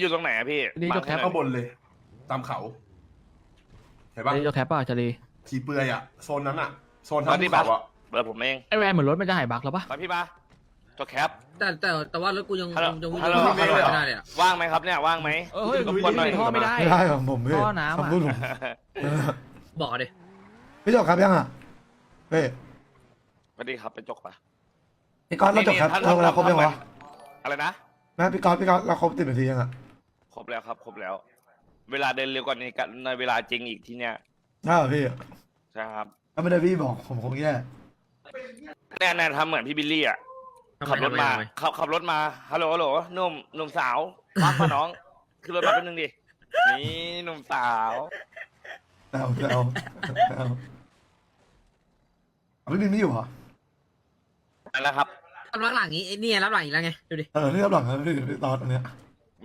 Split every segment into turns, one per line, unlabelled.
อยู่ตรงไหนอะพี่
นี่ยกแคป
ข้างบนเลย ตามเขาเห็นปะ
นี่ยกแคปป่ะจารี
ขี่เปลือยอะโซนนั้นอะโซนทางภูเขาอะ
เปิดผมเอง
ไอแวนเหมือนรถมันจะหายบั๊กแล้วปะ
มาพี่มาตัวแคป
แต่แต่แต่ว่ารถกูยัง
ฮัลโหล
ยังวิ่ง
ฮัลโหล
ไม่ได้เลยอะ
ว่างไหมครับเนี่ยว่างไหม
เออเฮ้ย
รบกวนหน่อย
ท่อไม่ได้
ไม่ได้ของผมพี่
ท่อน้ำอะ
คำพูดผม
บอกดิ
พี่จบครับยังอะเฮ้ย
สวัสดีครับไปจกปะ
พี่ก๊อตเราจบครับ
นี่
เราเราครบยังวะ
อะไรนะ
แม่พี่ก๊อตพี่ก๊อตเราครบติดนาทียังอะ
ครบแล้วครับ ครบแล้ว เวลาเดินเร็วกว่านี้กันในเวลาจริงอีกที่เนี้ย
น่าเหรอพี่
ใช่ครับ
ถ้าไม่ได้พี่บอกผมคงแย่
แน่แน่ทำเหมือนพี่บิลลี่อะ
ทำไม
ขับรถมา
ทำไม
ขับขับรถมาฮัลโหลฮัลโหลหนุ่มหนุ่มสาวว่างปะน้องขึ้นรถมาแป๊บนึงดินี่หนุ่มสาว
แซวแซวแซวเอาพี่บินไม่อยู่เหรอ
นั่นแหละครับ
รับหลังนี้ไอ้เนี่ยรับหลังอีกแล้วไง ดูดิ
เออนี่รับหลังนะพี่พี่ตอนอันเนี้ย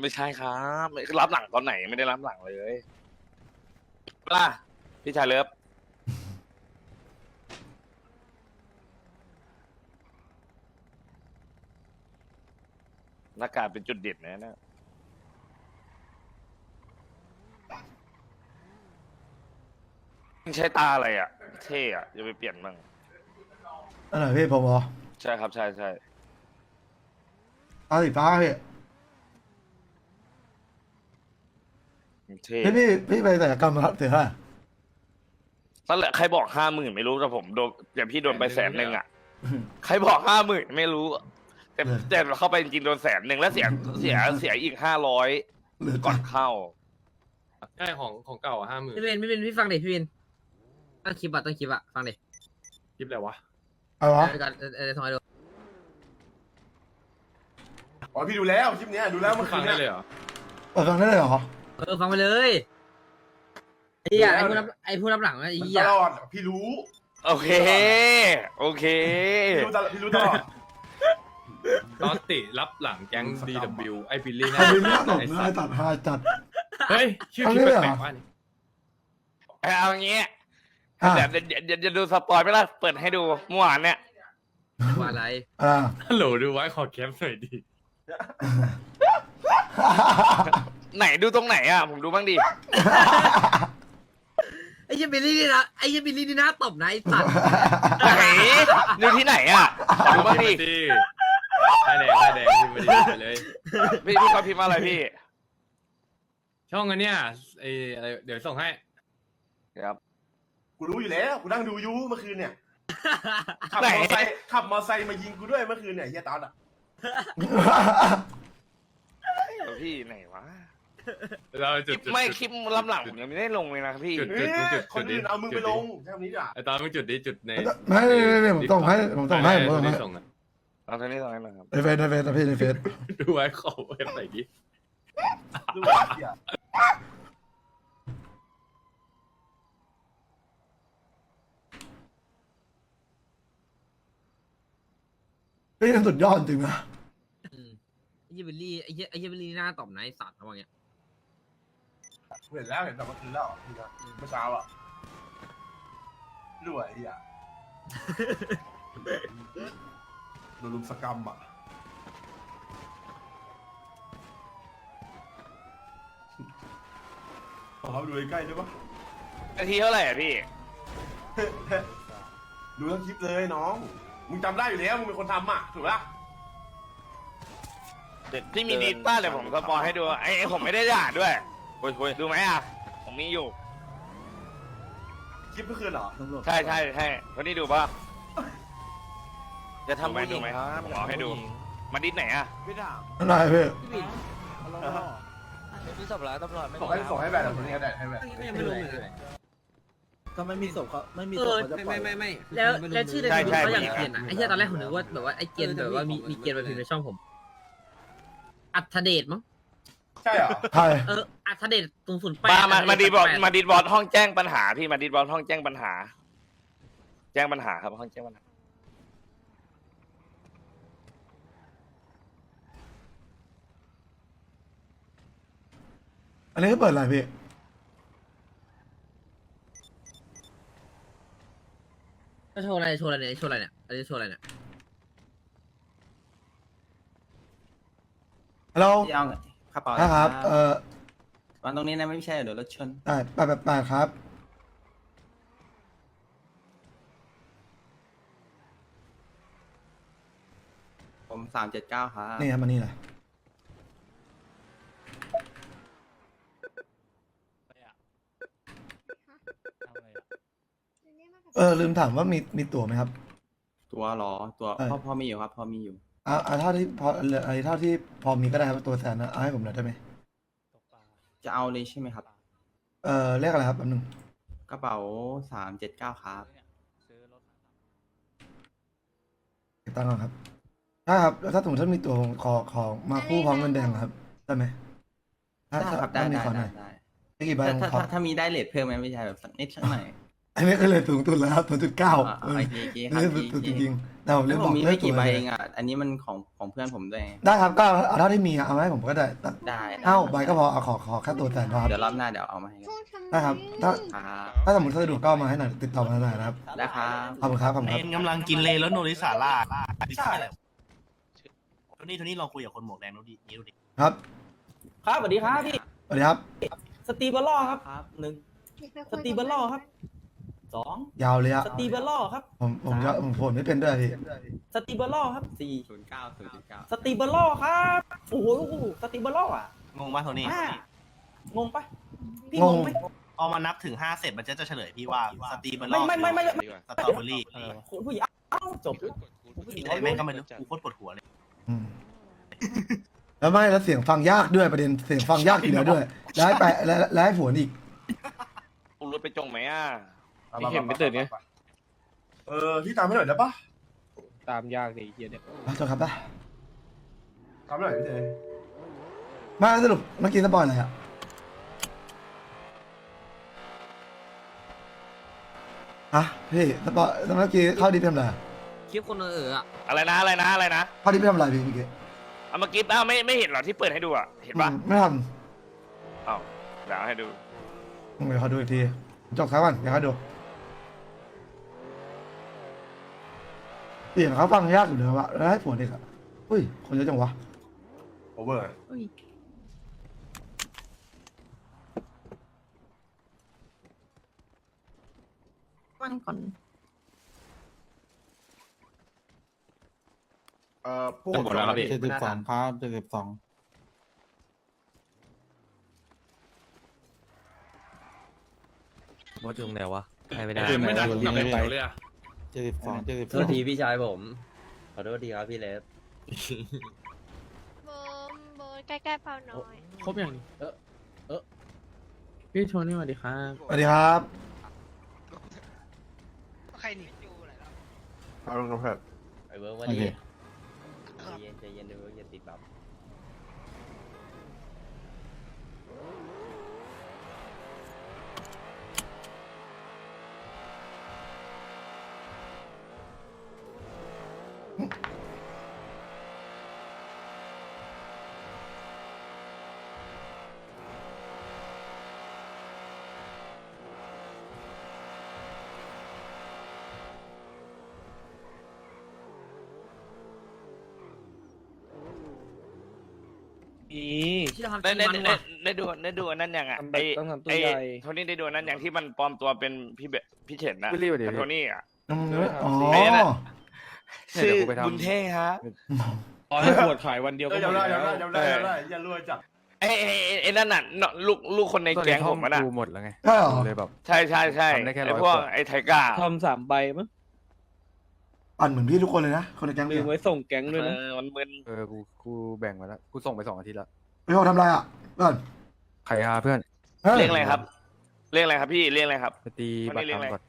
ไม่ใช่ครับไม่รับหลังตอนไหนไม่ได้รับหลังเลยล่ะพี่ชายเลิฟหน้ากากเป็นจุดเด่นนะเนี่ยใช้ตาอะไรอะ เท่อะจะไปเปลี่ยนบ้าง
อันไหนพี่ผมเหรอ
ใช่ครับใช่ใช่
ตาสีฟ้าพี่
เท่
พี่พี่พี่ไปศัลยกรรมมาครับเสียเท่าไหร่
นั่นแหละใครบอกห้าหมื่นไม่รู้แต่ผมโดนอย่างพี่โดนไปแสนหนึ่งอะ ใครบอกห้าหมื่นไม่รู้ แต่แต่เข้าไปจริงๆโดนแสนหนึ่งแล้วเสียเสียเสียอีกห้าร้อย
เหลือ
ก่อนเข้า
ใช่ของของเก่าห้าหมื่น
พี่เบนพี่เบนพี่ฟังดิพี่เบนตั้งคลิปอะตั้งคลิปอะฟังดิ
คลิปอะไรวะ
เอาวะ
เออเออเออทำไมดู
อ๋อพี่ดูแล้วคลิปเนี้ยดูแล้วเมื่อคื
ฟัง
น
ได้
เนี่ย
เลยเหรอ
เปิดฟังได้เลยเหรอ
เออฟังไปเลยไอ้เหี้ยไอ้ผู้รับไอ้ผู้รับหลังนะไอ้
มัน
เหี้
ต
ย
ลอดพี่รู้
โอเค โอเค
พี่รู้ตลอดพี่รู้ตลอด
ตอนติรับหลังแก๊ง
สกรรม
DW ไอบิลลี่
ใครบินไม่ตก
ไอ้
นะ
สั
ไอ้
ตว์
ตัดหาจัด
เฮ้ย ชื่อคลิป
เอาเลยเหรอ
แปลกๆว่านี่
เอาอย่างเงี้ย
อะ
เดี๋ยวเดี๋ยวเดี๋ยวจะดูสปอยไหมล่ะเปิดให้ดูเมื่อวานเนี่ย
ว่าอะไร
อ่า
ฮัลโหลดูไว้ขอแคปหน่อยดิ
ไหนดูตรงไหนอะ ผมดูบ้างดิ
ไอ้เหี้ยบิลลี่นี่นะไอ้เหี้ยบิลลี่นี่น่าตบนะไอ้สัตว์
ไหนดูที่ไหนอะขอดูบ้างดิ
ดิได้แดงได้แดงพิมพ์มาดิไปเลย
พี่พี่ก็พิมพ์ว่าอะไรพี่
ช่องอันเนี้ยไออะไรเดี๋ยวส่งให้
ครับ
กูรู้อยู่แล้วกูนั่งดูอยูเมื่อคืนเนี่ยขับ
ไหน
มอไซค์ขับมอไซค์มายิงกูด้วยเมื่อคืนเนี่ยเฮียตอนอะ
เดี๋ยวพี่ไหนวะ
เรา
ค
จุ
ลิ
ด
ป
จุด
ไม่
จุด
คลิปลำหลังผมยังไม่ได้ลงเลยนะพี่
จุด
เอ้ยคนอื่นเอามึงไปลงแค่นี้อะ
ไอตอนมึงจุดดิจุดใน
ไม่ไม่ไม่ไม่ผมส่งให้ผมส่งให้ผมส่งให้
ส่งอะ
เอาเท่านี้เท่านั้นนะครับ
ในเฟซในเฟซนะพี่ในเฟซ
ดูไว้ขอเว็บไหนดิ
ดูไอ้เหี้ย
นี่ยังสุดยอดจริงนะ
อืมไอ้เหี้ยบิลลี่ไอ้เหี้ยไอ้เหี้ยบิลลี่นี่น่าตบนะไอ้สัตว์เขาบอกอย่างเงี้ย
เห็นแล้วเห็นแต่เมื่อคืนแล้วนี่นะเมื่อเช้าอะรวยไอ้เฮียโดนลุมสกรรมอะขอเขาดูใกล้ๆได้ปะ
นาทีเท่าไหร่อะพี่
ดูทั้งคลิปเลยน้อง มึงจำได้อยู่แล้ว มึงเป็นคนทำอะ ถูกปะ
พี่มีดีดป้าเลยผมสปอยให้ดูไอ้ไอ้ผมไม่ได้ด่าด้วย โอ้ยดูไหมอะผมมีอยู่
คลิปเมื่อคืนเหรอ
ใช่ใช่ใช่คนนี้ดูป่ะ จะทำไหมดูไหมผมเอาให้ดู มาดิสไหนอะ
อันไหนพี่
พี่ศพแล้วตำรวจไม่
ส่งให้ส่งให้แบบคนนี้ก็ได้ให้แบบ
ก็ยังไม่ลงเลย
ก็ไม่มีศพเขาไม่มี
เอ
ศพ
อ
เขาจะปล่อย
แล้วแล้วชื่อใน
ใช่
เฟซ
ใช่
เขาอย่างเกียนอะไอ้เหี้ยตอนแรกผมนึกว่าแบบว่าไอ้เกียนแบบว่ามีมีเกียนมาพิมพ์ในช่องผม อัธเดชมั้ง
ใช่เหรอ
ใช่
เอออัธเดชตรงศูนย์แปด
มามามาดีบอลมาดีบอลห้องแจ้งปัญหาพี่มาดีบอลห้องแจ้งปัญหา แจ้งปัญหาครับห้องแจ้งปัญหา
อันนี้ก็เปิดอะไรพี่
ก็โชว์อะไรโชว์อะไรเนี่ยโชว์อะไรเนี่ยอันนี้โชว์อะไรเนี่ย
ฮัลโหล
พี่เอา
กระเป๋า
ถ้าครับเออ
วางตรงนี้นะไม่ใช่เดี๋ยวรถชน
ได้แปดแปดแปดครับ
ผมสามเจ็ดเก้าครับ
นี่ครับมานี่เลยเออลืมถามว่ามีมีตั๋วไหมครับ
ตัวเหรอ ตัว
เออ
พอพอมีอยู่ครับพอมีอยู่
เอาเอาเท่าที่พอเหลือไอ้เท่าที่พอมีก็ได้ครับตัวแสนนะเอาให้ผมหน่อยได้ไหม
จะเอาเลยใช่ไหมครับ
เออเลขอะไรครับแป๊บนึง
กระเป๋าสามเจ็ดเก้าครับ
เก็บตังค์ก่อนครับ ถ้าครับแล้วถ้าสมมติถ้ามีตั๋วผมขอขอมาคู่พร้อมเงินแดงครับได้ไหมถ้า
ได้ครับ
ถ้า
ได้
มี
ได้
ขอหน่
ได้
อย
ได้
ไม่กี่ใบ
แต่
ผม
ถ้า
ขอ
ถ้าถ้ามีได้เลทเพิ่มไหมไม่ใช่แบบสักนิดสักหน่อย
อันนี้ก็เลยสูงสุดแล้วครับศูนย์จุดเก้า
อ่า
เออ
โอเคโอเคครับ
นี่
โอเค
สุดจริงๆแต่ผมลื
แล้ว
ม
ผ
บอ
ม
ก
มี
เล
ไม่
ข
กี่
ตั๋ว
ใบ
เลย
เองอะ อันนี้มันของของเพื่อนผมด้วย
ได้ครับก็เอาเท่าที่มีอะเอามาให้ผมก็ได้แต่
ได้ได้
เอ้าใบก็พอเอาขอขอแค่ตัวแสนพอครับ
เดี๋ยวรอบหน้าเดี๋ยวเอามาให้กัน
ได้ครับถ้า
ครับ
ถ้าสมมติสะดวกก็เอามาให้หน่อยติดต่อมาหน่อยนะครับ
ได้ครับ
ขอบคุณครับขอบคุณครับ
เอ็นกำลังกินเลแล้วโนริสาล่าใช่แหละโทนี่โทนี่ลองคุยกับคนหมวกแดงดูดินี้ดูดิ
ครับ
ครับสวัสดีครับพี่
สวัสดีครับ
สตีเบอร์ล่อครับ
ครับ
หนึ่งสตีเบอร์ล่อครับ สอง
ยาวเลยอะ
สตีเบอร์ล่อครับ
ผมผมจะผมผมไม่เป็นด้วยพี่
สตีเบอร์ล่อครับสี่
ศูนย์เก้าศูนย์จุดเก้า
สตีเบอร์ล่อครับโอ้โหสตีเบอร์ล่ออะ
งงป่ะโทนี่
อ่งงปะพี่
ง
ง
ง
งไหม
พอมานับถึงห้าเสร็จมันจะจะเฉลยพี่ว่าสตรีมัน
ไม่ไม่ไม่ไม่ไม่
สตรอเบอรี่เออ
คุณผู้หญิงเอ้าจบคุณผู้หญิง
ไอ้แม่งก็ไม่รู้กูโคตรปวดหัวเลย
อืมแล้วไม่แล้วเสียงฟังยากด้วยประเด็นเสียงฟังยากอยู่แล้วด้วยแล้วให้ไปแล้วแล้วให้ผวนอีก
อุ้มรถไปจงไหมอะ
ไม่เห็นไม่ตื่นไง เออพี่ตามให้หน่อยได้ปะ
ตามยากดิเฮียเนี่ย
เอาเถอะครับได้
ตามให้หน่อยพี่เจ
มาสรุปเมื่อกี้สปอยอะไรอะอะพี่สปอยเมื่อกี้เข้าดิฟทำอะไรอะ
คลิปคนเอออะ
อะไรนะอะไรนะอะไรนะ
เข้าดิฟทำอะไรพี่เมื่อกี้
เอาเมื่อกี้อ้าวไม่ไม่เห็นเหรอที่เปิดให้ดูอะเห็นปะ
อืมไม่ท
อ้าวเดี๋ยวเอาให้ดูำ
เดี๋ยวขอดูอีกทีจบครับก่อนเดี๋ยวขอดู เสียงเขาฟังยากอยู่เลยวะแล้วให้ผวนอีกอะอุ้ย คนเยอะจังวะ
โอเวอร์
มันก่อน
เอ่อผู้
หมดแล้วครับพี่
เจ็ดสิบสองครับ
เจ็ดสิบสอง
มดอยู่ไหนวะใครไม่ได้
ไม่ได้กลับไปไปเลยอะ
เจ็ดสิบสองเจ็ดสิบ
โทษทีพี่ชายผม ขอโทษทีครับพี่เลฟ
โบมโบใกล้ๆเปล่าน้อย
ครบอย่างนี้เออเออ พี่โทนี่สวัสดีครับ
สวัสดีครับ
เอาลงกระเพาะ
ไอเวิร์กวัน
โอเค
นี้ใจเย็นใจเย็นเดี๋ยวเวิร์กอย่าติดแบบ
อี
ที่เราทำ
ได้
ที
ได้
มัน
ได้
ว่ะ
ได้ดูได้ดูอันนั้นยังอะ
ทำแบ
ไอ้
บต้องทำตัว
ไอ้
ใหญ่
โทนี่ได้ดูอันนั้นยังที่มันปลอมตัวเป็นพี่เบพี่เฉินนะ
ไม่รีบเดี๋ยว
กับโทนี่อะ
อืมอ๋อ
ไอ้นั่นน่ะ
เดี๋ยวกูไปทำ
บุญเท่ฮะ
ตอนให้ขวดขายวันเดียว
เอ
ก็
อ
หม
จำ
ด
ได้
แล้ว
จำได้จำได้จำได้อย่ารวยจัด
ไอ้ไอ้ไอ้ไอ้นั่นน่ะเนอะลูกลูกคนในแก๊งผมอะน่ะ
หมดแล้วไง
ใช่เหรอ
เลยแบบ
ใช่ใช่ใช่
ทำได้แค่
ไอ้
ร้อย
พวก
ขวด
ไอ้ไทกา
ทำสามใบมั้ง
ปั่นเหมือนพี่ทุกคนเลยนะ คนในแก๊ง
ลื
พี่
มไว้ส่งแก๊งด้วย
เอ
นะ
อมันมึน
เออกูกูแบ่งมาแล้วกูส่งไปสองอาทิตย์แล้ว
พี่โอทำอะไรอะเพื่อน
ไข่ฮาเพื่อน
ฮ้ย
เรียกอะไรครับเรียกอะไรครับพี่เรียกอะไรครับ
ไปตี
วัน
บัต
นี้
ร
เรียกอะไร
ทำก่อน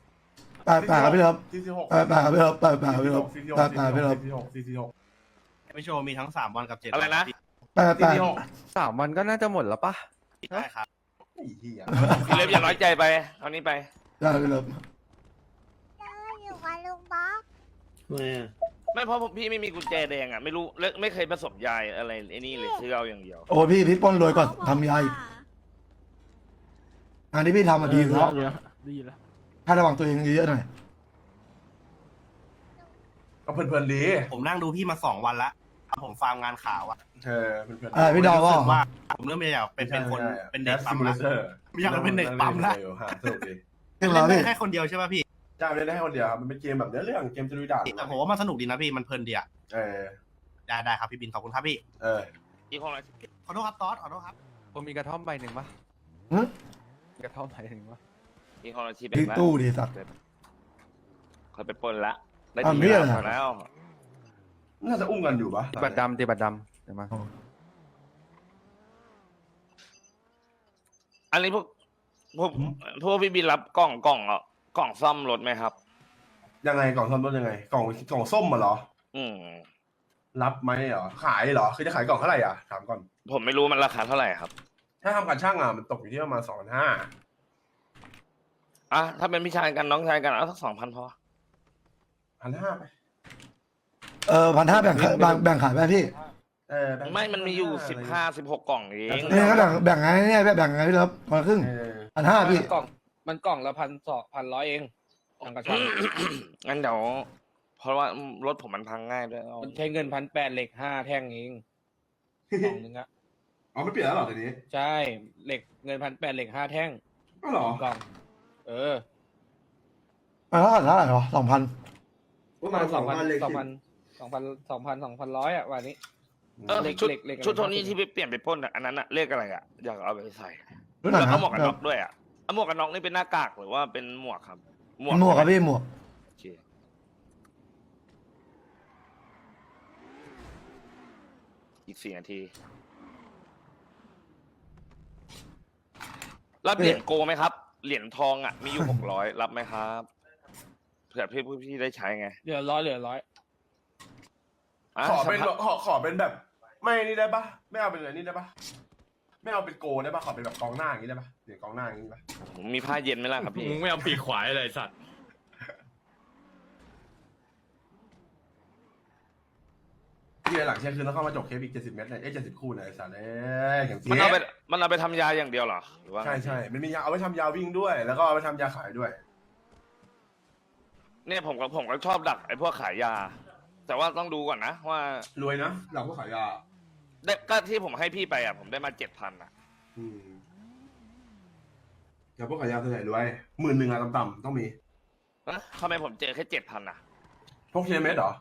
แปดแปดครับพี่เลิฟ
สี่สิบหก
แปดแปดครับพี่เลิฟแปดแปดครับพี่เลิฟ
สี่สิบห
แป
ก
ดแปดครับพี่เลิฟ
สี่สิบหกสี่สิบหก
ไม่โชว์มีทั้งสามวันกับเจ็ด
อะไรนะ
แปดแป
สี่
ด
สิบหก
สามวันก็น่าจะหมดแล้วปะ
ได้ครับ
ไอ้เหี้ย
พี่เล็บอย่าน้อยใจไปเอานี้ไป
ได้พี่เลิฟ
อยู่กับลุงบ๊อบ
ไม่เพราะผมพี่ไม่มีกุญแจแดงอะไม่รู้และไม่เคยผสมยายอะไรไอ้นี่เลยซื้อเอาอย่างเดียว
โอ้พี่พี่ปล้นรวยก่อนทำยาอีกงานที่พี่ทำมาดีอยู่แล้ว
ดีแล้ว
ให้ระวังตัวเองเยอะๆหน่อย
ก็เพลินๆดี
ผมนั่งดูพี่มาสองวันละผมฟาร์มงานข่าวอะ
เออเพื่อนๆ
อ่าพี่ดาว
ผมรู้
ว่า
สึกว่าผมเริ่มไม่อยากเป็นเป็นคนเป็นเด็กปั๊มละ ไม่อยากเป็นเด็กปั๊มละ
สนุกดี
เรื่อง
เล่
รานว
ได้
พี่
แค่คนเดียวใช่ป่ะพี่
จ้าเล่นได้แค่คนเดียวครับมันเป็นเกมแบบเนื้อเรื่องเกมจะลุยด่าน
แต่ผมว่ามันสนุกดีนะพี่มันเพลินดีอะ
เออ
ได้ได้ครับพี่บินขอบคุณครับพี่
เออ
อีกคนละ
ขอโทษครับตอสขอโทษครับ
ผมมีกระท่อมใบหนึ่งปะ
หึ
กระท่อมใบหนึ่งปะ
อีกคนละชีพ
ที่ตู้ดิสัตว์
เขาไปปล้นละได้
อ้าว
ที
มีอะไร
แล้ว
น่าจะอุ้มกันอยู่ปะ
บัตรดำตีบัตรดำเดี๋ยวมา
อันนี้พวกพวกพวกพี่บินรับกล่องกล่องอะกล่องซ่อมรถไหมครับ
ยังไงกล่องซ่อมรถยังไง กล่องกล่องส้มมาเหรอ
อืม
รับไหมเหรอ ขายเหรอ คือจะขายกล่องเท่าไหร่อะ ถามก่อน
ผมไม่รู้มันราคาเท่าไหร่ครับ
ถ้าทำการช่างอะ มันตกอยู่ที่ประมาณสองพันห้า
อะถ้าเป็นพี่ชายกันน้องชายกันเอาสักสองพันพอ
พันห้าไป
เออพันห้าแบ่งขายแบ่งแบ่งขายไหมพี่
เออแบงค์
ไม่มันมีอยู่สิบห้าสิบหกกล่องเอง
เนี่ยก็แบ่งแบ่งไงเนี่ยแบ่งไงพี่เลิฟคนละครึ่ง
เออ
พันห้าพี่
กล่องมันกล่องละพันสองพันร้อยเองทางกระช่าง
งั้นเดี๋ยวเพราะว่ารถผมมันพังง่ายด้วยเอา
มันใช้เงินพันแปดเหล็กห้าแท่งเองกล่องนึงอะ
อ๋อไม่เปลี่ยนแล้วเหรอทีนี้
ใช่เหล็กเงินพันแปดเหล็กห้าแท่ง
ก็เหรอก
ล่อง เออ
เออเท่าไหร่เท่าไหร่วะสองพัน
ประมาณสองพันเลย
สองพันสองพันสองพันสองพันร้อยอะวันนี้
เออ
เหล็ก
ชุด
เหล็กเหล็ก
ชุดโทนี่ที่ไปเปลี่ยนไปปล้นอะอันนั้นอะเลขอะไรอะอยากเอาไปใส่
รุ่นไหน
แล้ว
ค
ก็
รับ
หมวกกันน็อกด้วยอะเอาหมวกกันน็อกนี่เป็นหน้ากากหรือว่าเป็นหมวกครับ
หมวกครับพี่หมวก
โอเคอีกสี่นาทีรับเหรียญโกไหมครับ เหรียญทองอะมีอยู่หกร้อยรับไหมครับเผื่อพี่พี่ได้ใช้ไง
เหลือร้อยเหลือร้อยะ
ขอเป็น
สักพัก
ขอขอเป็นแบบ ไม่นี่ได้ปะไม่เอาเป็นอะไรนี่ได้ปะไม่เอาเป็นโกได้ปะขอเป็นแบบกองหน้าอย่างนี้ได้ปะเดี๋ยวกองหน้าอย่างนี้ปะ
ผมมีผ้าเย็นไหมล่ะครับพี่
มึงไม่เอาปีกขวายเลยสัตว์
ที่หลังเที่ยงคืนต้องเข้ามาจกเคสอีกเจ็ดสิบเมตรเลยเอ้เจ็ดสิบคู่เลยไอ้สัตว์เอ้ยอย่างเสี
มันเอาไปมันเอาไปทำยาอย่างเดียวเหรอหรือว่า
ใช่ใช่มันมียาเอาไว้ทำยาวิ่งด้วย แล้วก็เอาไว้ทำยาขายด้วย
เนี่ยผมก็ผมก็ชอบดักไอ้พวกขายยา แต่ว่าต้องดูก่อนนะว่า
รวยนะหลังก็ขายยา
ได้ก็ที่ผมให้พี่ไปอะผมได้มาเจ็ดพันอะ
อืมแต่พวกขายยาส่วนใหญ่รวยหมื่นหนึ่งอะต่ำๆต้องมี
นะทำไมผมเจอแค่เจ็ดพันอะ
พวกเคเมสเหรอ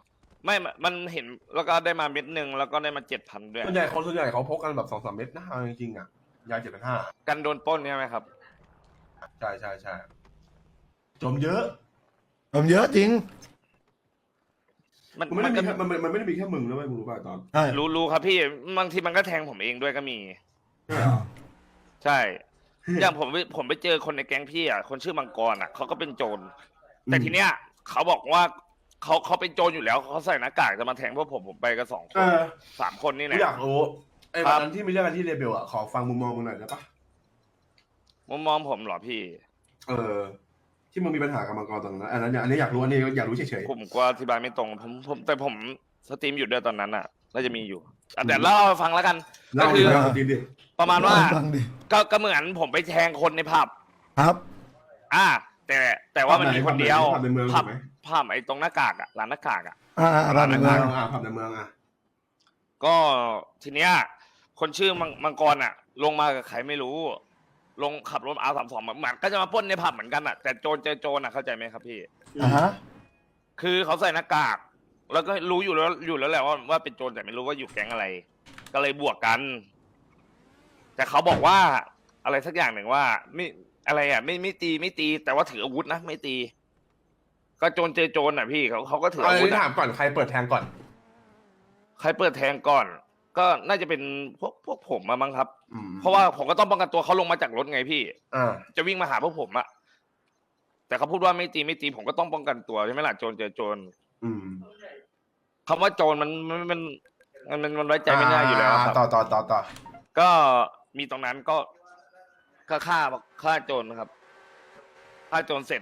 ไม่มันมันเห็นแล้วก็ได้มาเม็ดหนึ่งแล้วก็ได้มาเจ็ดพันด้วย
ส่วนใหญ่คนส่วนใหญ่เขาพกกันแบบสองสามเม็ดนะเอาจริงๆอะยาเจ็ดพันห้า
กันโดนปล้นใช่ไหมครับ
ใช่ใช่ใช่จมเยอะ
ผมเยอะจริง
มัน
มันไม่
มัน
ได้
ก็
มีแค่มันมันมันไม่ได้มีแค่มึงนะเว้ยมึงรู้ป่ะตอน
ใช่
รู้รู้ครับพี่บางทีมันก็แทงผมเองด้วยก็มี
ใช่เหรอ
ใช่ อย่างผมไปผมไปเจอคนในแก๊งพี่อะคนชื่อมังกรอะเขาก็เป็นโจรแต่ทีเนี้ยเขาบอกว่า เขาเขาเป็นโจรอยู่แล้วเขาใส่หน้ากากจะมาแทงพวกผมผมไปกันสองค
เอนอ
สามคนนี่
กู
แหละ
อยากรู้ไอ้
ครั
วัน
บ
นั้นที่มีเรื่องกันที่เรเบลอะขอฟังมุมมองมึงหน่อยได้ปะ
มุมมองผมเหรอพี่
เออ ที่มึงมีปัญหากับมังกรตอนนั้นอันนั้นอยากอันนี้อยากรู้อันนี้อยากรู้เฉย
ผมกลัวอธิบายไม่ตรงผมผมแต่ผมสตรีมอยู่ด้วยตอนนั้นอะน่าจะมีอยู่อะแต่เล่าให้ฟังแล้วกัน
ๆเล่า
ก็คื
ดิ
อ
เล่าดิดิ
ประมาณว่า
ฟังดิ
ก็ก็เหมือนผมไปแทงคนในผับ
ครับ
อ่า แต่แต่ว่ามันมีคนเดียว
ผับในเมือง
ผั
ถู
บ
กไหม
ผับไอ้ตรงหน้ากากอะร้านหน้ากากอะ
อ่าอ่าบ้านในเมือง
อ่าผับในเมืองอะ
ก็ทีเนี้ยคนชื่อมังมังกรอะ ลงมากับใครไม่รู้ ลงขับรถอาสามสองเหมือนก็จะมาปล้นในผับเหมือนกันอะแต่โจรเจอโจรอะเข้าใจไหมครับพี่
อ่าฮะ
คือเขาใส่หน้ากาก แล้วก็รู้อยู่แล้วอยู่แล้วแหละว่าว่าเป็นโจรแต่ไม่รู้ว่าอยู่แก๊งอะไร ก็เลยบวกกัน แต่เขาบอกว่าอะไรสักอย่างหนึ่งว่าไม่ อะไรอะ ไม่ไม่ตีไม่ตี แต่ว่าถืออาวุธนะไม่ตี ก็โจรเจอโจรอะพี่เขาเขาก็ถือ
เอา
อาวุธ
เลย
อะ
ถามก่อนใครเปิดแทงก่อน
ใครเปิดแทงก่อน ก็น่าจะเป็นพวกพวกผมมามั้งครับ
อืม
เพราะว่าผมก็ต้องป้องกันตัวเขาลงมาจากรถไงพี่
อ่า
จะวิ่งมาหาพวกผมอะแต่เขาพูดว่าไม่ตีไม่ตีผมก็ต้องป้องกันตัวใช่ไหมล่ะโจรเจอโจร
อืม
คำว่าโจรมันมันมันมันมันมันไว้ใจไม่ได้อยู่แล้วครับ
ต่อต่อต่อต่อ
ก็มีตรงนั้นก็ ก็ฆ่าฆ่าโจรนะครับฆ่าโจรเสร็จ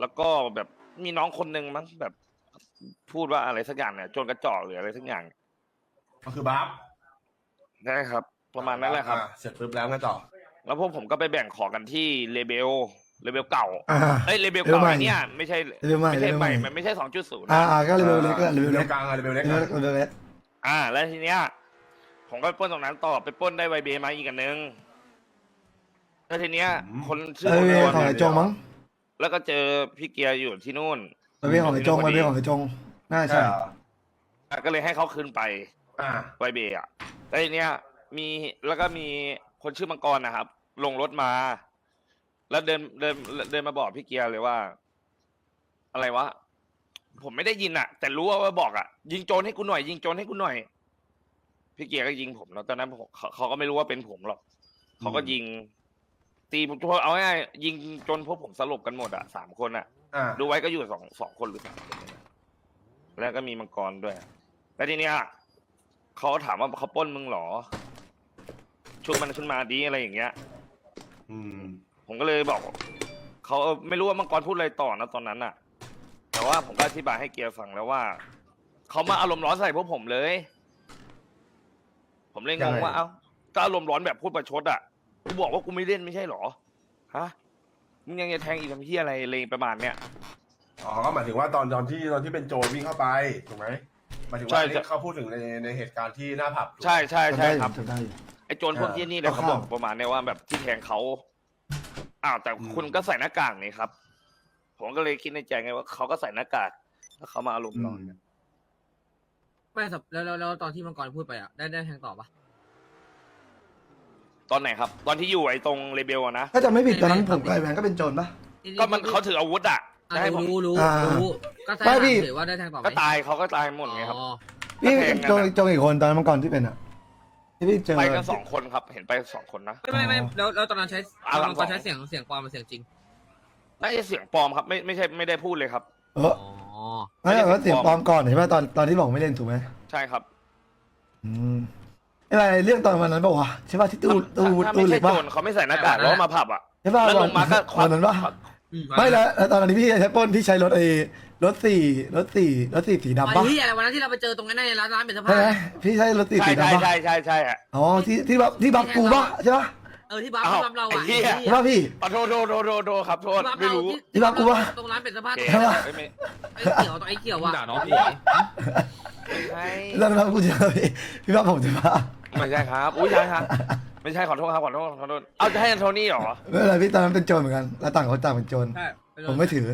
แล้วก็แบบมีน้องคนหนึ่งมั้งแบบ พูดว่าอะไรสักอย่างเนี่ยโจรกระจอกหรืออะไรสักอย่าง
ก็คือบัฟ
ได้ครับ ประมาณนั้นแหละครับ
อ่าเสร็จปุ๊บแล้วไงต่อ
แล้วพวกผมก็ไปแบ่งของกันที่เลเบลเลเบลเก่า
อ่า
เอ้ยเลเบล
เลเวล
เก่า
ใหม่
ไอ้เนี่ยไม่ใช่
เลเวลใหม่
ไม่ใช่
เลเวล
ใหม่
ใหม่
มันไม่ใช่สองจุดศูนย์
อ่าอ่าก็เลเวลเล็กก็เลเวล
เร็
เล็
ว
ก
กลางอะเร็วเล็ก
เล
อะ
เวลเล็ก
อ่า แล้วทีเนี้ยผมก็ไปปล้นตรงนั้นต่อไปปล้นได้ไวเบมาอีกอันนึง แล้วทีเนี้ย คนชื่อ
เอ้ย
โดน
ของไอ้จงมั้ง
แล้วก็เจอพี่เกียร์อยู่ที่นู่น
ไปเป็นของไอ้จงไปเป็นของไอ้จงน่า
ใช่
ใช่
เหรอ
อะก็เลยให้เขาคืนไป
อ่า
ไวเบย์อะแต่ทีเนี้ยมีแล้วก็มีคนชื่อมังกรนะครับ ลงรถมา แล้วเดินเดินเดินมาบอกพี่เกียร์เลยว่า อะไรวะ ผมไม่ได้ยินอะ แต่รู้ว่าว่าบอกอะ ยิงโจรให้กูหน่อย ยิงโจรให้กูหน่อย พี่เกียร์ก็ยิงผมแล้วตอนนั้นผมเขาเขาก็ไม่รู้ว่าเป็นผมหรอก เขาก็ยิง ตีผมทุกเอาง่ายๆยิงจนพวกผมสลบกันหมดอะสามคนอะ
อ่า
ดูไว้ก็อยู่สองสองคนหรือสามคนเนี่ยนะแล้วก็มีมังกรด้วยแล้วทีเนี้ยเขาถามว่าเขาปล้นมึงเหรอชุบมันขึ้นมาดีอะไรอย่างเงี้ย
อืม
ผมก็เลยบอกเขาเออไม่รู้ว่ามังกรพูดอะไรต่อนะตอนนั้นน่ะ แต่ว่าผมก็อธิบายให้เกียร์ฟังแล้วว่าเขามาอารมณ์ร้อนใส่พวกผมเลย ผมเลยงงว่าเอ้าก็อารมณ์ร้อนแบบพูดประชดอะ กูบอกว่ากูไม่เล่นไม่ใช่เหรอ ฮะ มึงยังจะแทงอีกทำที่อะไรเลยประมาณเนี้ย
อ๋อก็หมายถึงว่าตอนตอนที่ตอนที่เป็นโจรวิ่งเข้าไปถูกไหมหมายถึง
ใช่
ว่า
ใช่
เขาพูดถึงในในเหตุการณ์ที่หน้าผับถูกไหม
ใช่ใช่
จำ
ใช่
ได้
ครับ
จำได้อยู่
ไอ้โจรพวกที่นี่แหละ
เอา
เขา
ข้าว
บอกประมาณเนี้ยว่าแบบที่แทงเขาอ้าวแต่คุณก็ใส่หน้ากากนี่ครับ ผมก็เลยคิดในใจไงว่าเขาก็ใส่หน้ากากแล้วเขามาอารมณ์ร้อน
ไม่สับแล้วแล้วแล้วตอนที่มังกรพูดไปอะได้ได้แทงต่อปะ
ตอนไหนครับ ตอนที่อยู่ไอ้ตรงเลเบลอะนะ
ถ้าจะไม่ผิดตอนนั้นผมกับไอ้แวนก็เป็นโจรปะ
ก็มันเขาถืออาวุธอะ
อะ
จะให้ผม
รู้รู้
อ่า
รู้ก็ใช่
ไม่พี่
ถือว่าได้แทงต่อไหม
ก็ตายเขาก็ตายหมดไงครับ
อ๋อ
พี่
ก็แทงกัน
โจง
อะ
โจงอีกคนตอนนั้นเมื่อก่อนที่เป็นอะที่พี่เจอ
ไปกันสองคนครับ เห็นไปสองคนนะ
ไม่ไม่ไม่
อ๋อ
แล้วแล้วตอนนั้นใช้
อะหลัง
มังกร
สอง
ใช้เสียงเสียงปลอมหรือเสียงจริง
น่าจะเสียงปลอมครับ ไม่ไม่ใช่ไม่ได้พูดเลยครับ
เออ
อ๋อ
ไม่แต่ว่าเสียงปลอมก่อนเห็นไหมตอนตอนที่บอกไม่เล่นถูกไหม
ใช่ครับ
อืม อะไรเรื่องตอนวันนั้นปะวะใช่ป่ะที่ตู้ตู้
ถ้า
ตู้
ไม่
เหล็
ใช่
กปะ
โจรเขาไม่ใส่หน้ากากแล้วมาผับอะ
ใช่ป่ะ
แล้วลงมาก็ควั
วั
ก
นนั้นปะ
อื
ไม่แล้วแล้วตอนนั้นที่พี่ใช้ปล้นพี่ใช้รถไอ้รถสี่รถสี่รถสี่สี
วัน
ดำปะ
ที่อะไรวันนั้นที่เราไปเจอตรงนั้นในร้านร้านเป็นสภา
ใช่
พ
ไหมพี่ใช้รถสี่
ใช่
สี
ใช่
ดำปะ
ใช่ใช่ใช่ฮะ
อ๋อที่ที่บัฟที่บัฟกูปะใช่ปะ
เออที่บ้าน
อ้าว
ที่บ้านเราอะ
ไอ้เหี้ย
ใช่ปะพี่
ขอโทษโทษโทษโทษโทษครับโทษ
ที่บ้าน
ไม่
เรา
รู้
ที่
ที่บ้านกูวะ
ตรงร้านเป็นสภาพ
โอเค
ใช่ปะ
ไม่ไม่
ไอ้เกี่ยวตรงไอ้เกี่ยวอะ
ด่าน้องพี่
ใช่
แล้วบัฟกูเจอพี่พี่บัฟผมใช่ปะ
ไม่ใช่ครับ อุ้ยใช่ครับ ไม่ใช่ขอโทษครับขอโทษขอโทษ เอาจะให้อันโทนี่เหรอ
ไม่เป็นไรพี่ตอนนั้นเป็นโจรเหมือนกัน แล้วต่างคนต่างเป็นโจร
ใช่
ผมไม่ถือ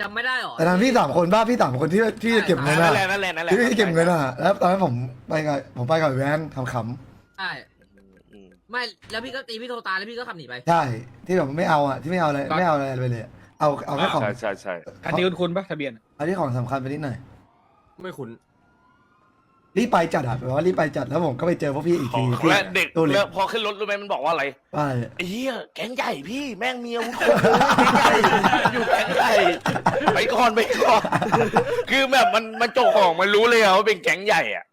จำไม่ได้หรอ
แต่นั้นพี่สามคนบ้าพี่สามคนที่ที่จะเก็บเงิน
นั่
อะ
นแหละนั่นแหละนั่นแหละ
ที่พี่เก็บเงินอะแล้วตอนนั้นผมไปกับผมไปกับแวนทำข
ใช่
อืม
ไม่แล้วพี่ก็ตีพี่โทรตายแล้วพี่ก็ขับหนีไปำ
ใช่ที่แบบไม่เอาอะที่ไม่เอาอะไรไม่เอาอะไรไปเลยอะเอาเอาแค่ของ
ใช่ใช่ใช่
คันนี้คุณปะทะเบียน
เอาที่ของสำคัญไปนิดหน่อย
ไม่คุณ
รีบไปจัดอะแบบว่ารีบไปจัดแล้วผมก็ไปเจอพวกพี่อีกทีที่
และเด็ก
ตู้เหล็
แล้ว
ก
พอขึ้นรถรู้ไหมมันบอกว่าอะไร
ว่าอะไร
ไอ้เหี้ยแก๊งใหญ่พี่แม่งมีอาวุธครบเลยแก๊งใหญ่อยู่แก๊งใหญ่ไปก่อนไปก่อนคือแบบมันมันโจกของมันรู้เลยอะว่าเป็นแก๊งใหญ่อะ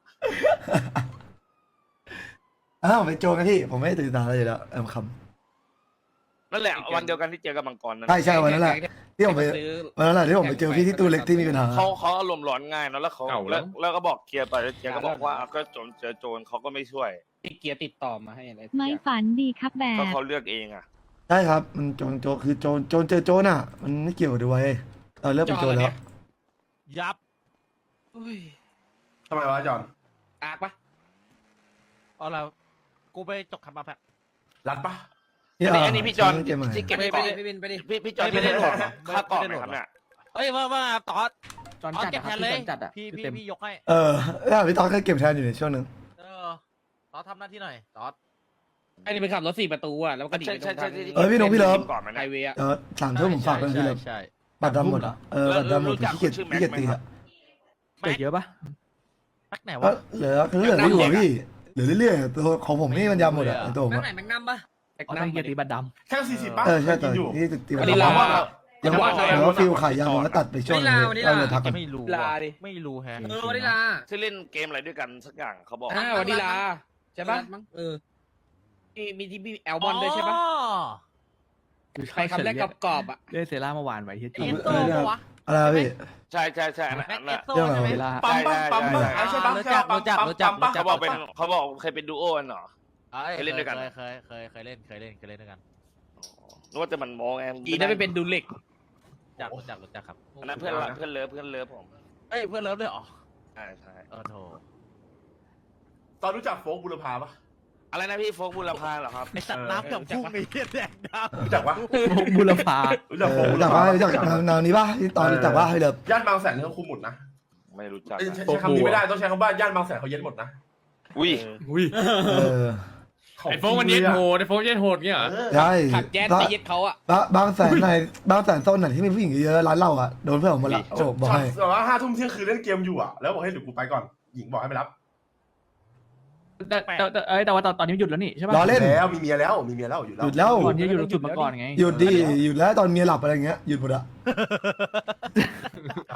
อ้าวผมไปโจรกันพี่ผมไม่ได้ตื่นตาอะไรอยู่แล้วเอ็มค
นั่นแหละวันเดียวกันที่เจอกับมังกรนั่นำ
ใช่ใช่วันนั้นแหละที่ผมไปวันนั้นแหละที่ผมไปเจอพี่ที่ตู้เหล็กที่มีปัญหา
เขาเขาอารมณ์ร้อนง่ายเนอะแล้วเขา
เก่าแล้
แล้ว
ว
แล้วก็บอกเคลียร์ไปแล้วเคลียร์ก็บอกว่าอะก็โจรเจอโจรเขาก็ไม่ช่วย
ที่เกียร์ติดต่อมาให้อะไร
ไม่ฝันดีครับแบ
ก็
บ
เขาเลือกเองอะ
ใช่ครับ มันโจรโจรคือโจรโจรเจอโจรอะมันไม่เกี่ยวกับด้วยเราเลิกเป็นโจรแล้ว
ยับ
ทำไมวะจอน
อากปะเอาเรากูไปจกขับมาแพ
รัดปะ
อันนี้อันนี้พี่จอน
เกมใหม่
ที่เก็บ
ไป
ไป
ไป
ก่อน
ไปบินไปดิ
พี่พี่จอนไม่ได้โหลดเหรอค่าก่อนไหมครับเนี่ย
เอ้ยว่าว่าตอด
จอน
ตอด
จัด
เก็บ
อะค
แท
รับ
นเลย
พี่จอนจัดอะ
พี่
พี่
พี่
เต็ม
พี่ยกให้
เออแล้วพี่ต๊อกเคยเก็บแทนอยู่ในช่วงหนึ่ง
เออตอดทำหน้าที่หน่อยตอด
ไอ้นี่ไปขับรถสี่ประตูอะแล้วก็หนี
ใช่
ไปตร
ใช่
ง
ใช่
ทาง
ที่ที่
เออพี่น้องพี่เลิฟ
ก่อนไหม
ไฮ
เนี่ย
เวย์อะ
เออสามทุ่มผมฝากกันพี่เลิฟ
ใช่
บัตรดำหมดอะเออบัตรดำหมดผมขี้เกียจขี้เกียจตีอะ
เกิดเยอะปะ
แม็กไหน
ก็
วะ
เหลือคือเหลือไม่อยู่อะพี่เหลือเรื่อยๆตัวของผมนี่มันยำหมดอะไอ้ตัวผม
แม่ง
อะ
ไหนแม่งนัมปะ
แม็กนัมเกียร์ตีบัตรด
แค่สี่สิบปะ
เออใช่
กิ
ตัวน
อยู่
ที่ตี
วั
มัน
นนี้
ดำ
ลา
ว่า
ยังว่ายังว่าฟิลขายยำมันก็ตัดไปช่วงนึงเลยเราเลยทักกัน
ไม่รู้
ลา
ว่ะ
ดิ
ไม่รู้แฮะ
เออวันนี้ลา
ที่เล่นเกมอะไรด้วยกันสักอย่างเขาบอก
อ่าวันนี้ลาใช่ปะ
มั้งเออ
มีมีที่พี่แอลบอนด้วยใช่ปะ
อ๋อ
ไปคำแรกกรอบๆอะ
เล่นเซร่าเมื่อวานไว้ที่
เอ
จีน
สโต้ปะวะ
อะไรอะพี่
ใช่ใช่ใช่อันนั้น
แม็
อั
ก
น
เอ
นั้น
สโต้ใช่ไหม
เวลา
ปั๊มปะปั๊มปะ
อ่า
ใช่ปะ
รู้
ใช่
จัก
ปะ
รู้จัก
ปั๊ม
รู้จัก
ปั๊มปะ
เขาบอกเป็นเขาบอกเคยเป็นดูโอกันเหรอ
อ้
เคยเล่นด้วยกัน
เคยเคยเคยเคยเล่นเคยเล่นเคยเล่นด้วยกัน
นึกว่าจะมันโมไง
กีได้ไปเป็นดูเหล็ก
รู้จักรู้จักรู้จักครับ
อันนั้นเพื่อนรักเพื่อนเลิฟเพื่อนเลิฟผม
เอ้ยเพื่อนเลิฟเลยเหรอ
ใช่ใช่
เออโถ
ตอนรู้จักโฟกบุรพาปะ
อะไรนะพี่โฟกบุรพาเหรอครับ
ไอสัตว์น้ำเกับพุ่งไอ้เหี้ยแดงน้
รู้จักปะ
บุรพา
รู้จัก
เอ
โฟ
อก
บุ
รู้
ร
จัก
พา
ว่ารู้จักแนวแนวนี้ป่ะที่ตอนรู้จักว่าให้เลิฟ
ย่านบางแสนนี่เขาคุมหมดนะ
ไม่รู้จัก
เอ้ย
อะ
ใช้ใช้คำนี้ไม่ได้ต้องใช้คำว่าย่านบางแสนเขาเย็นหมดนะ
อุ้ย
อุ้ย
เออ
ของ
ไอโฟกมันเย็ดโหดไอโฟกเย็ดโหดเงี้ยเหรอ
เออ
ใช่
ขัดแย้ง
บาง
ไปยึดเขาอะ
บางบางแสนในบางแสนโซนไหนที่มีผู้หญิงเยอะๆร้านเราอะโดนเพื่อนผมหมาละโอ้บอกให้
แบบว่าห้าทุ่มเที่ยงคืนเล่นเกมอยู่อะแล้วบอกให้เดี๋ยวกูไปก่อนหญิงบอกให้ไปรับ
แต่แต่แต่เอ้ยแต่ว่าตอนตอนนี้หยุดแล้วนี่ใช่ป่ะ
รอเล่น
แล้วมีเมียแล้วมีเมียแล้วอยู่แล้ว
หยุดแล้ว
ก่อนนี้หยุดจุดมาก่อนไง
หยุดดิหยุดแล้วตอนเมียหลับอะไรเงี้ยหยุดหมดอะ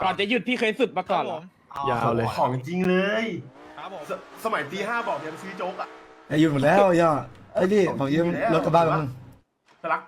ก่อนจะหยุดที่เคยสุดมาำ
ค
ก่
รั
อบน
ผม
ยาวเลย
ของจริงเลย
ครับผม
สสมัยตีห้าบอกยังซื้อโจ๊กอะ
ไอ้ห ยุดหมดแล้วย่าไอ้ยนี่ผมยืมรถกลับบ้านแป๊บนึง
ไปรัก